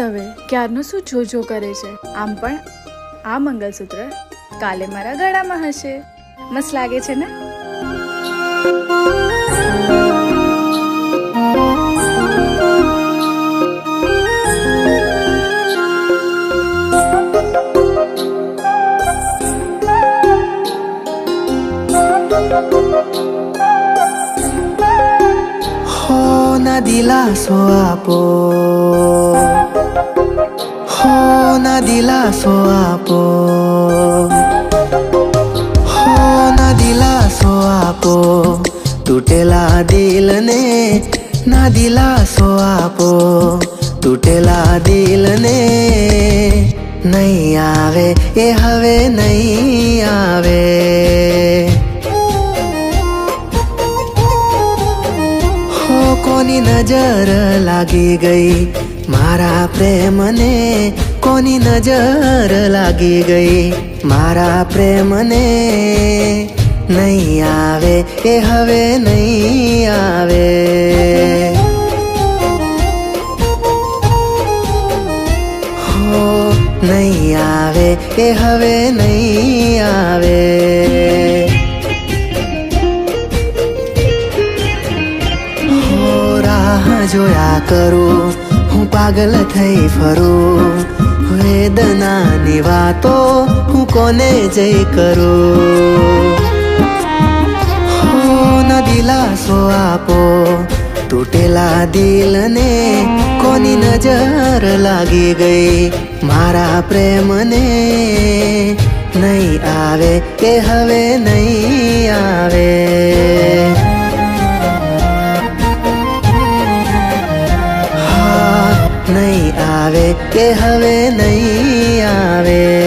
હવે, ક્યારનું શું જો જો કરે છે? આમ પણ આ મંગલસૂત્ર કાલે મારા ગળામાં હશે. મસ્ત લાગે છે ને? दिलासो आपो हो ना दिलासो आपो हो ना दिलासो आपो तुटेला दिल ने ना दिलासो आपो तुटेला दिल ने नहीं आवे ये हवे नहीं आवे કોની નજર લાગી ગઈ? મારા પ્રેમને કોની નજર લાગી ગઈ? મારા પ્રેમને નહીં આવે, એ હવે નહીં આવે. નહીં આવે, એ હવે નહીં આવે. જોયા કરું, હું પાગલ થઈ ફરું. વેદનાની વાતો હું કોને જઈ કરું? દિલાસો આપો, તૂટેલા દિલને કોની નજર લાગી ગઈ? મારા પ્રેમને નહીં આવે કે હવે નહીં આવે. આવે કે હવે નહીં આવે?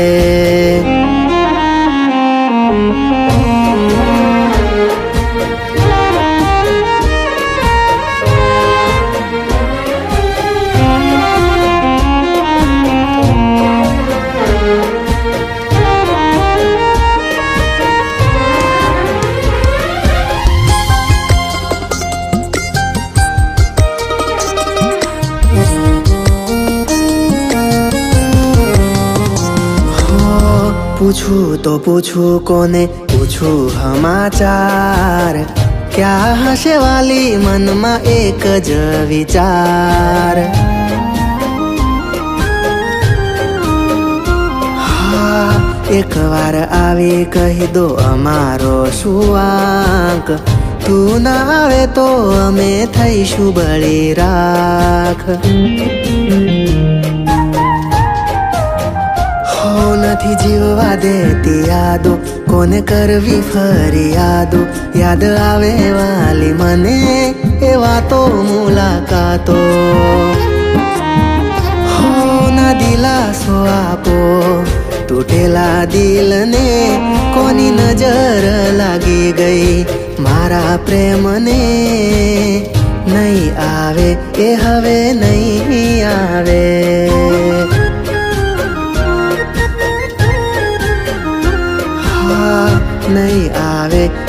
પૂછું તો પૂછું કોને? પૂછું હમાચાર ક્યાં હશે વાલી મનમાં એક જ વિચાર? એક વાર આવી કહી દો અમારો શું તું ના આવે તો અમે થઈશું બળી રાખ. જીવવા દેતી યાદો. કોને કરવી ફરિયાદો યાદ? આવે વાલી મને, એ વાતો મુલાકાતો. હો ના દિલાસો આપો. તૂટેલા દિલને કોની નજર લાગી ગઈ? મારા પ્રેમને નહીં આવે, એ હવે નહીં આવે.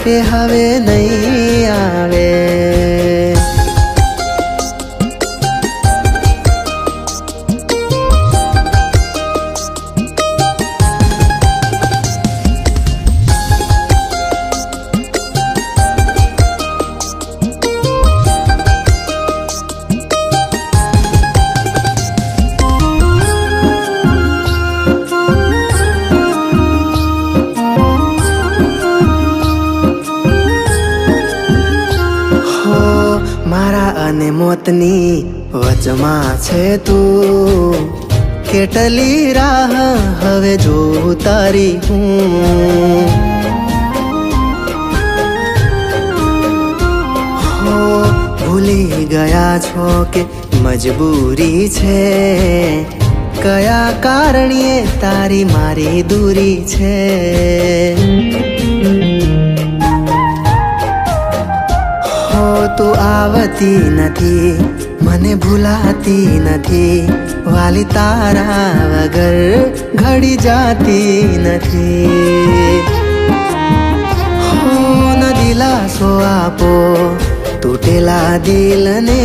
એ હવે નહીં આવે. મારા અને મોતની વચમાં છે તું. કેટલી રાહ હવે જોઉં તારી હું. ભૂલી ગયા છો કે મજબૂરી છે? કયા કારણીએ તારી મારી દૂરી છે? તું આવતી નથી, મને ભૂલાતી નથી, વાલી તારા વગર ઘડી જાતી નથી. હો, ન દિલાસો આપો, તૂટેલા દિલને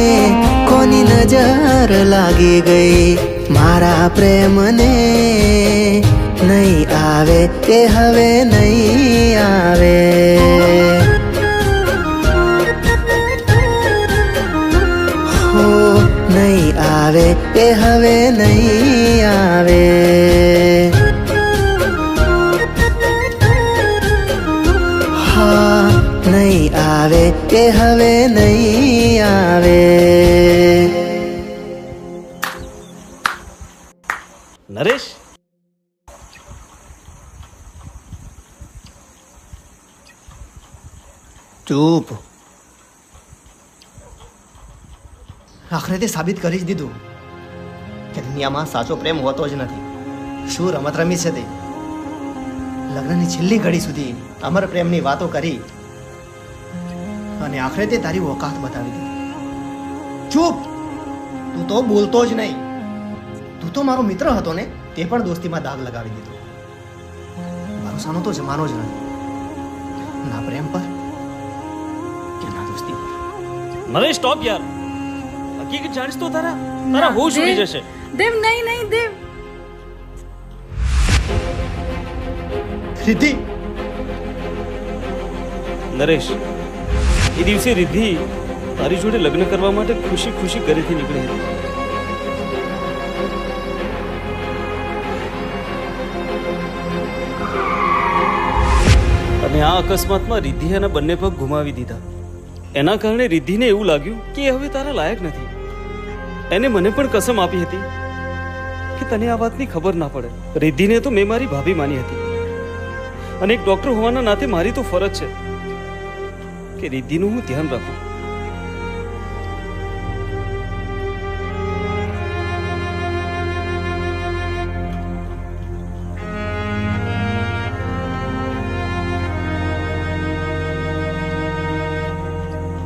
કોની નજર લાગી ગઈ? મારા પ્રેમને નહીં આવે એ હવે નહીં આવે. આવે એ હવે નહીં આવે? હા નહીં આવે એ હવે નહીં આવે? નરેશ? ચૂપ. આખરે તે સાબિત કરી જ દીધું. કે દુનિયામાં સાચો પ્રેમ હોતો જ નથી. શું રમત રમી છે તે? લગ્નની છેલ્લી ઘડી સુધી અમર પ્રેમની વાતો કરી અને આખરે તે તારી ઓકાત બતાવી દીધી. ચૂપ! તું તો બોલતો જ નહીં. તું તો મારો મિત્ર હતો ને, તે પણ દોસ્તીમાં દાગ લગાવી દીધો. ભરોસાનો તો જમાનો જ નથી. ના પ્રેમ પર કે ના દોસ્તી પર. નરેશ સ્ટોપ યાર. હકીકત જાણીશ તો તારા? તારા હોશ ઉડી જશે. દેવ નહીં નહીં દેવ. રિદ્ધિ? નરેશ એ દિવસે રિદ્ધિ તારી જોડે લગ્ન કરવા માટે ખુશી ખુશી ઘરેથી નીકળી હતી. અને આ અકસ્માતમાં રિદ્ધિ એના બંને પગ ગુમાવી દીધા. એના કારણે રિદ્ધિને એવું લાગ્યું કે હવે તારા લાયક નથી. એને મને પણ કસમ આપી હતી કે તને આ વાતની ખબર ના પડે. રિદ્ધિને તો મેં મારી ભાભી માની હતી. અને એક ડોક્ટર હોવાના નાતે મારી તો ફરજ છે કે રિદ્ધિનું હું ધ્યાન રાખું.